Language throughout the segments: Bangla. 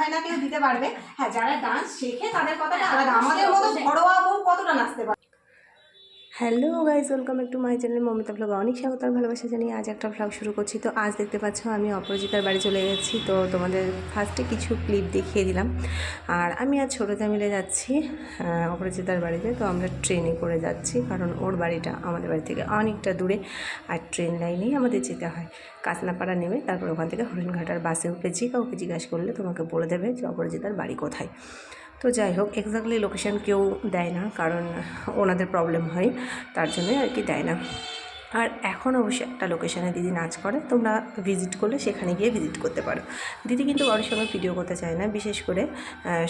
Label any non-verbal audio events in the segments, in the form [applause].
হয় না কেউ দিতে পারবে। হ্যাঁ যারা ডান্স শেখে তাদের কথাটা আলাদা। আমাদের মতো ঘরোয়া বউ কতটা নাচতে পারে হ্যালো গাইজ ওয়েলকাম একটু মাই চ্যানেল মমিতা ব্লগ অনেক স্বাগত আর ভালোবাসা জানিয়ে আজ একটা ব্লগ শুরু করছি। তো আজ দেখতে পাচ্ছ আমি অপরাজিতার বাড়ি চলে গেছি। তো তোমাদের ফার্স্টে কিছু ক্লিপ দেখিয়ে দিলাম। আর আমি আজ ছোটোতে মিলে যাচ্ছি অপরাজিতার বাড়িতে। তো আমরা ট্রেনে করে যাচ্ছি, কারণ ওর বাড়িটা আমাদের বাড়ি থেকে অনেকটা দূরে। আর ট্রেন লাইনেই আমাদের যেতে হয়। কাসনাপাড়া নেমে তারপর ওখান থেকে হরিণঘাটার বাসে উঠেছি। কাউকে জিজ্ঞাসা করলে তোমাকে বলে দেবে যে অপরাজিতার বাড়ি কোথায়। তো যাই হোক এক্স্যাক্টলি লোকেশান কেউ দেয় না, কারণ ওনাদের প্রবলেম হয়, তার জন্যই আর কি দেয় না। আর এখন অবশ্যই একটা লোকেশানে দিদি নাচ করে, তোমরা ভিজিট করলে সেখানে গিয়ে ভিজিট করতে পারো। দিদি কিন্তু কারোর সময় ভিডিও করতে চায় না, বিশেষ করে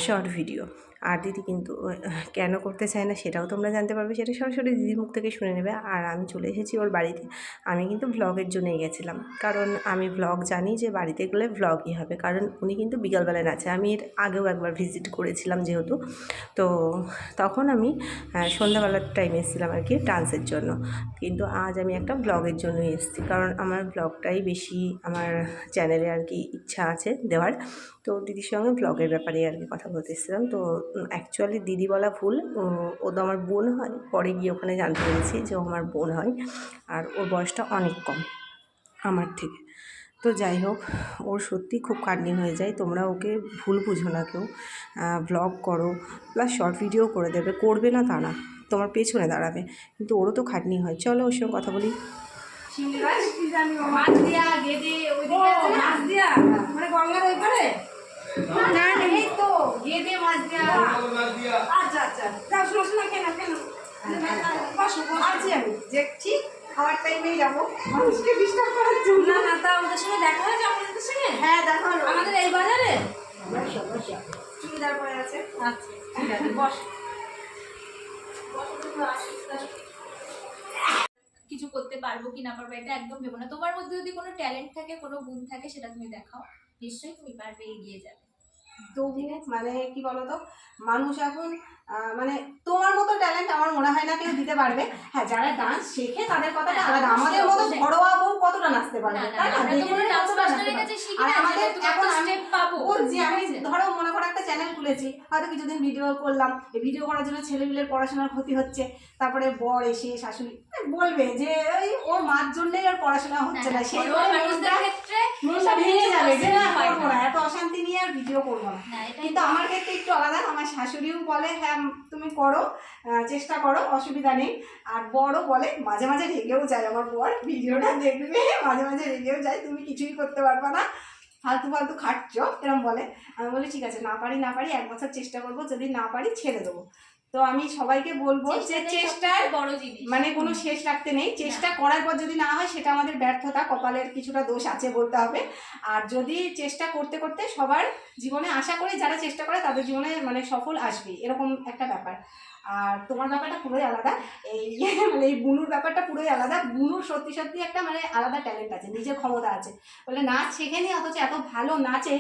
শর্ট ভিডিও আর দিদি কিন্তু কেন করতে চায় না সেটাও তোমরা জানতে পারবে, সেটা সরাসরি দিদির মুখ থেকে শুনে নেবে। আর আমি চলে এসেছি ওর বাড়িতে। আমি কিন্তু ভ্লগের জন্যই গেছিলাম। কারণ আমি ভ্লগ জানি যে বাড়িতে গেলে ভ্লগই হবে। কারণ উনি কিন্তু বিকালবেলায় নাচে। আমি এর আগেও একবার ভিজিট করেছিলাম যেহেতু। তো তখন আমি সন্ধ্যাবেলার টাইমে এসেছিলাম আর কি ডান্সের জন্য। কিন্তু আজ আমি একটা ব্লগের জন্যই এসেছি। কারণ আমার ব্লগটাই বেশি আমার চ্যানেলে আর কি ইচ্ছা আছে দেওয়ার। তো দিদির সঙ্গে ব্লগের ব্যাপারে আর কি কথা বলতে এসেছিলাম। তো অ্যাকচুয়ালি দিদি বলা ভুল ও তো আমার বোন হয়। পরে গিয়ে ওখানে জানতে পেরেছি যে ও আমার বোন হয় আর ওর বয়সটা অনেক কম আমার থেকে। তো যাই হোক ওর সত্যি খুব কান্নি হয়ে যায়। তোমরা ওকে ভুল বুঝো না কেউ। ব্লগ করো প্লাস শর্ট ভিডিও করে দেবে। করবে না তা না তোমার পেছনে দাঁড়াবে। কিন্তু ওরও তো খাটনি হয়। চলো ওর সঙ্গে কথা বলি। মাছ দিয়া গেদে ওইদিকে আছে মাছ দিয়া। মানে গঙ্গার ওই পারে না এই তো গেদে মাছ দিয়া। আচ্ছা আচ্ছা যাও শোনো শোনো কেন কেন? বসো বসো। আছি আমি দেখছি খাওয়ার টাইমেই যাব। মানুষকে ডিস্টার্ব করার জন্য। না না তা ওদের সঙ্গে দেখা হয়েছে আপনাদের সঙ্গে? হ্যাঁ দেখো আমাদের এই বাজারে? বসো বসো। চুড়িদার পরে আছে। আচ্ছা ঠিক আছে বস। কিছু করতে পারব কি না পারব এটা একদম ভেবো না। তোমার মধ্যে যদি কোনো ট্যালেন্ট থাকে কোনো গুণ থাকে সেটা তুমি দেখাও। নিশ্চয়ই তুমি পারবে এগিয়ে যাবে। মানে কি বলতো? মানুষ এখন মানে তোমার মতো ট্যালেন্ট আমার মনে হয় না কেউ দিতে পারবে। হ্যাঁ যারা ডান্স শেখে তাদের কথাটা হ্যাঁ, আলাদা। আমাদের মতো ঘরোয়া বউ কতটা নাচতে পারবে? তাই না আর আমাদের এখন আমি বলছি আমি ধরো মনে করো একটা চ্যানেল খুলেছি হয়তো কিছুদিন ভিডিও করলাম। এই ভিডিও করার জন্য ছেলেপিলের পড়াশোনার ক্ষতি হচ্ছে। তারপরে বর এসে শাশুড়ি বলবে যে ওই ওর মার জন্যই ওর পড়াশোনা হচ্ছে না সেই ক্ষেত্রে ভেঙে যাবে যে না অশান্তি নিয়ে আর ভিডিও করব না। না কিন্তু আমার ক্ষেত্রে একটু আলাদা আমার শাশুড়িও বলে হ্যাঁ তুমি করো চেষ্টা করো অসুবিধা নেই। আর বড়ও বলে মাঝে মাঝে রেগেও যায় আমার বর ভিডিওটা দেখবে মাঝে মাঝে রেগেও যায় তুমি কিছুই করতে পারবে না ফালতু ফালতু খাটছ। এরম বলে। আমি বলি ঠিক আছে না পারি না পারি এক বছর চেষ্টা করব যদি না পারি ছেড়ে দেবো। তো আমি সবাইকে বলব যে চেষ্টা চেষ্টার বড় জিনিস। মানে কোনো শেষ রাখতে নেই। চেষ্টা করার পর যদি না হয় সেটা আমাদের ব্যর্থতা কপালের কিছুটা দোষ আছে বলতে হবে। আর যদি চেষ্টা করতে করতে সবার জীবনে আশা করি যারা চেষ্টা করে তাদের জীবনে মানে সফল আসবে এরকম একটা ব্যাপার। আর তোমার ব্যাপারটা পুরোই আলাদা। এই মানে এই বুনুর ব্যাপারটা পুরোই আলাদা। বুনুর সত্যি সত্যি একটা মানে আলাদা ট্যালেন্ট আছে নিজের ক্ষমতা আছে। বলে নাচ শেখেনি অথচ এত ভালো নাচে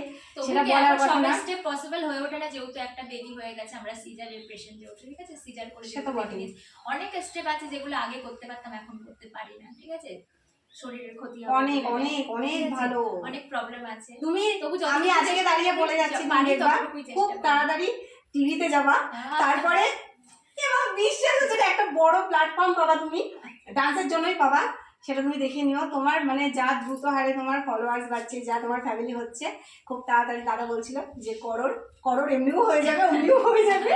সেটা বলার কথা না। পসিবল হয়ে ওঠে না? যেহেতু একটা বেবি হয়ে গেছে আমরা সিজারের পেশেন্ট যেহেতু ঠিক আছে? সিজার করে সে তো বটেই। অনেক স্টেপ আছে যেগুলো আগে করতে পারতাম এখন করতে পারি না ঠিক আছে? শরীরের ক্ষতি অনেক অনেক অনেক ভালো। অনেক প্রবলেম আছে। তুমি আমি আজকে দাঁড়িয়ে বলে যাচ্ছি খুব তাড়াতাড়ি টিভিতে যাবা। হ্যাঁ। তারপরে এবং বিশ্বাস এটা একটা বড় প্ল্যাটফর্ম পাবা তুমি? ডান্সের জন্যই পাবা। সেটা তুমি দেখে নিও। তোমার মানে যা দ্রুত হারে তোমার ফলোয়ার্স বাড়ছে, যা তোমার ফ্যামিলি হচ্ছে, খুব তাড়াতাড়ি দাদা বলছিল যে করোর করোর এমনিও হয়ে যাবে, অমনিও হয়ে যাবে।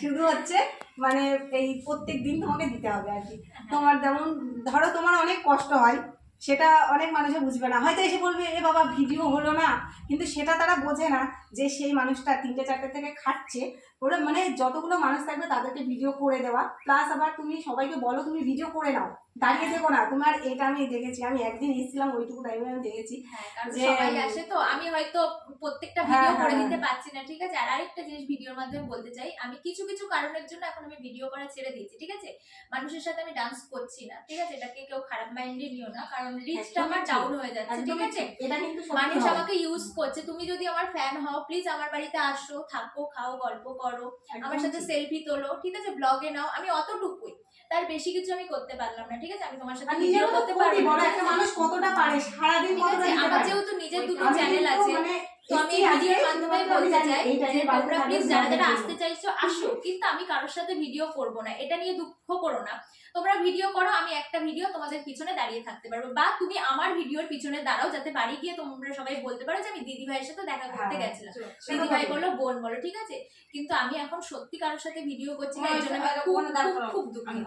শুধু হচ্ছে মানে এই প্রত্যেক দিন তোমাকে দিতে হবে আর কি। তোমার যেমন, ধরো তোমার অনেক কষ্ট হয় সেটা অনেক মানুষে বুঝবে না। হয়তো এসে বলবে এ বাবা ভিডিও হলো না। কিন্তু সেটা তারা বোঝে না যে সেই মানুষটা তিনটে চারটে থেকে খাচ্ছে। ওরা মানে যতগুলো মানুষ থাকবে তাদেরকে ভিডিও করে দেওয়া। প্লাস আবার তুমি সবাইকে বলো তুমি ভিডিও করে নাও। দাঁড়িয়ে দেখো না। তোমার এটা আমি দেখেছি। আমি একদিন এসেছিলাম ওইটুকু টাইমে আমি দেখেছি হ্যাঁ, যে- সবাই আসে তো। আমি হয়তো প্রত্যেকটা হ্যাঁ, ভিডিও করে হ্যাঁ। দিতে পারছি না ঠিক আছে? আর আরেকটা জিনিস ভিডিওর মাধ্যমে বলতে চাই আমি কিছু কিছু কারণের জন্য এখন আমি ভিডিও করা ছেড়ে দিয়েছি ঠিক আছে? মানুষের সাথে আমি ডান্স করছি না ঠিক আছে? এটাকে কেউ খারাপ মাইন্ডে নিও না কারণ রিচটা আমার ডাউন হয়ে যাচ্ছে ঠিক আছে? এটা কিন্তু মানুষ আমাকে ইউজ করছে। তুমি যদি আমার ফ্যান হও প্লিজ আমার বাড়িতে আসো থাকো খাও গল্প করো আমার সাথে সেলফি তোলো ঠিক আছে? ব্লগে নাও। আমি অতটুকুই। তার বেশি কিছু আমি করতে পারলাম না ঠিক আছে? আমি তোমার সাথে নিজেও ভিডিও করতে পারব না, একটা মানুষ কতটা পারে? সারাদিন কতটা আমার যেহেতু নিজের দুটো চ্যানেল আছে মানে তো আমি ভিডিওর মাধ্যমে বলতে চাই যে তোমরা প্লিজ যারা যারা আসতে চাইছো আসো কিন্তু আমি কারোর সাথে ভিডিও করব না। এটা নিয়ে দুঃখ করো না। তোমরা ভিডিও করো আমি একটা ভিডিও তোমাদের পিছনে দাঁড়িয়ে থাকতে পারব। বা তুমি আমার ভিডিওর পিছনে দাঁড়াও যাতে বাড়ি গিয়ে তোমরা সবাই বলতে পারো যে আমি দিদি ভাইয়ের সাথে দেখা করতে হ্যাঁ, গেছিলাম সেটা দিদি ভাই বলো বোন বলো ঠিক আছে? কিন্তু আমি এখন সত্যি কারোর সাথে ভিডিও করছি না এর জন্য আমি খুব খুব করাও। খুব দুঃখিত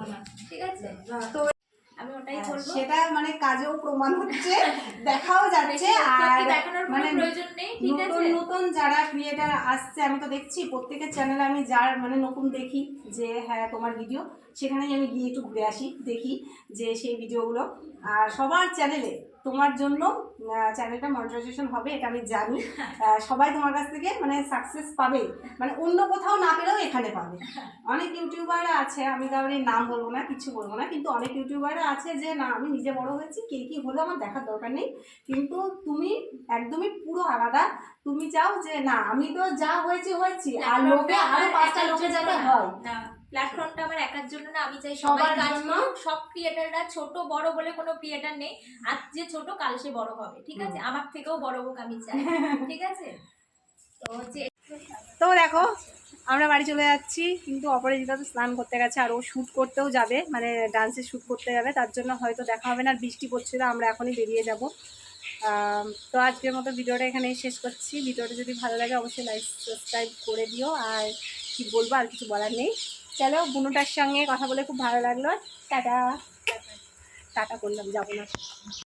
ঠিক আছে? তো আমি ওটাই হ্যাঁ, বলব। সেটা মানে কাজেও প্রমাণ হচ্ছে [laughs] দেখাও যাচ্ছে আর মানে প্রয়োজন নেই ঠিক নতুন নতুন যারা ক্রিয়েটার আসছে আমি তো দেখছি প্রত্যেকের চ্যানেলে আমি যার মানে নতুন দেখি যে হ্যাঁ তোমার ভিডিও সেখানেই আমি গিয়ে একটু ঘুরে আসি দেখি যে সেই ভিডিওগুলো। আর সবার চ্যানেলে তোমার জন্য চ্যানেলটা মনিটাইজেশন হবে এটা আমি জানি। [laughs] সবাই তোমার কাছ থেকে মানে সাকসেস পাবে। মানে অন্য কোথাও না পেলেও এখানে পাবে। অনেক ইউটিউবাররা আছে আমি কারোর নাম বলব না কিছু বলব না কিন্তু অনেক ইউটিউবাররা আছে যে না আমি নিজে বড় হয়েছি কে কী হলো আমার দেখার দরকার নেই। কিন্তু তুমি একদমই পুরো আলাদা। তুমি চাও যে না আমি তো যা হয়েছি হয়েছি। আর লোকে আরও পাঁচটা লোকে যাতে হয়। প্ল্যাটফর্মটা আমার একার জন্য না আমি চাই সবার কাজ সব ক্রিয়েটাররা ছোট বড় বলে কোনো ক্রিয়েটার নেই। আজ যে ছোট কাল সে বড় হবে ঠিক আছে? আমার থেকেও বড় হোক আমি চাই [laughs] ঠিক আছে? তো হচ্ছে তো দেখো আমরা বাড়ি চলে যাচ্ছি কিন্তু অপরাজিতা তো স্নান করতে গেছে আর ও শ্যুট করতেও যাবে মানে ডান্সে শ্যুট করতে যাবে তার জন্য হয়তো দেখা হবে না বৃষ্টি পড়ছে তো আমরা এখনই বেরিয়ে যাব। তো আজকের মতো ভিডিওটা এখানেই শেষ করছি। ভিডিওটা যদি ভালো লাগে অবশ্যই লাইক সাবস্ক্রাইব করে দিও আর কি বলব আর কিছু বলার নেই। চলো বুনুটার সঙ্গে কথা বলে খুব ভালো লাগল। টাটা। টাটা করলাম যাব না।